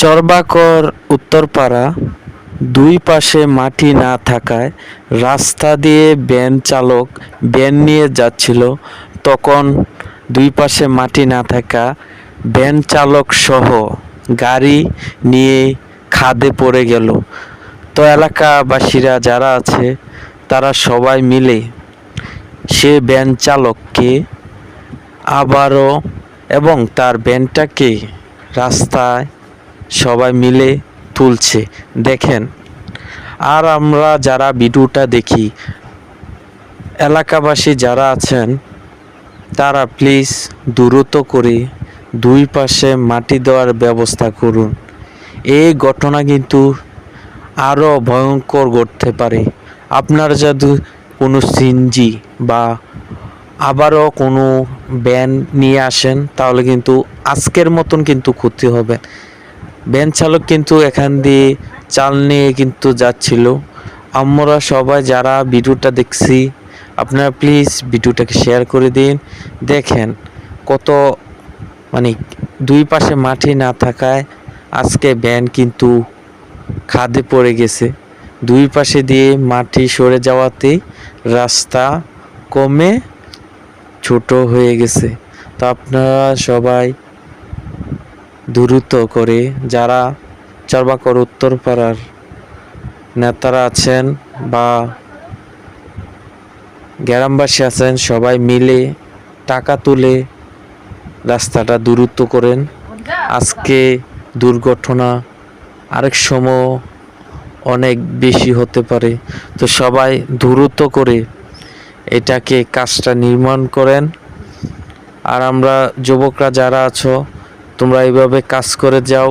চরবাকর উত্তরপাড়া দুই পাশে মাটি না থাকায় রাস্তা দিয়ে ভ্যান চালক ভ্যান নিয়ে যাচ্ছিল। তখন দুই পাশে মাটি না থাকা ভ্যান চালক সহ গাড়ি নিয়ে খাদে পড়ে গেল। তো এলাকাবাসীরা যারা আছে, তারা সবাই মিলে সে ভ্যান চালককে আবারও এবং তার ভ্যানটাকে রাস্তায় সবাই মিলে তুলছে। দেখেন, আর আমরা যারা ভিডিওটা দেখি, এলাকাবাসী যারা আছেন, তারা প্লিজ দ্রুত করে দুই পাশে মাটি দেওয়ার ব্যবস্থা করুন। এই ঘটনা কিন্তু আরও ভয়ঙ্কর ঘটতে পারে। আপনার যদি কোনো সিনজি বা আবারও কোনো ব্যান নিয়ে আসেন, তাহলে কিন্তু আজকের মতন কিন্তু ক্ষতি হবে। ভ্যান চালক কিন্তু এখান দিয়ে চাল নিয়ে কিন্তু যাচ্ছিল। আমরা সবাই যারা ভিডিওটা দেখছি, আপনারা প্লিজ ভিডিওটাকে শেয়ার করে দিন। দেখেন কত মানে দুই পাশে মাটি না থাকায় আজকে ভ্যান কিন্তু খাদে পড়ে গেছে। দুই পাশে দিয়ে মাটি সরে যাওয়াতে রাস্তা কমে ছোট হয়ে গেছে। তো আপনারা সবাই দ্রুত করে যারা চরবাকর উত্তরপাড়ার নেতারা আছেন বা গ্রামবাসী আছেন, সবাই মিলে টাকা তুলে রাস্তাটা দূরত্ব করেন। আজকে দুর্ঘটনা আরেক সময় অনেক বেশি হতে পারে। তো সবাই দ্রুত করে এটাকে কাজটা নির্মাণ করেন। আর আমরা যুবকরা যারা আছো তোমরা এইভাবে কাজ করে যাও।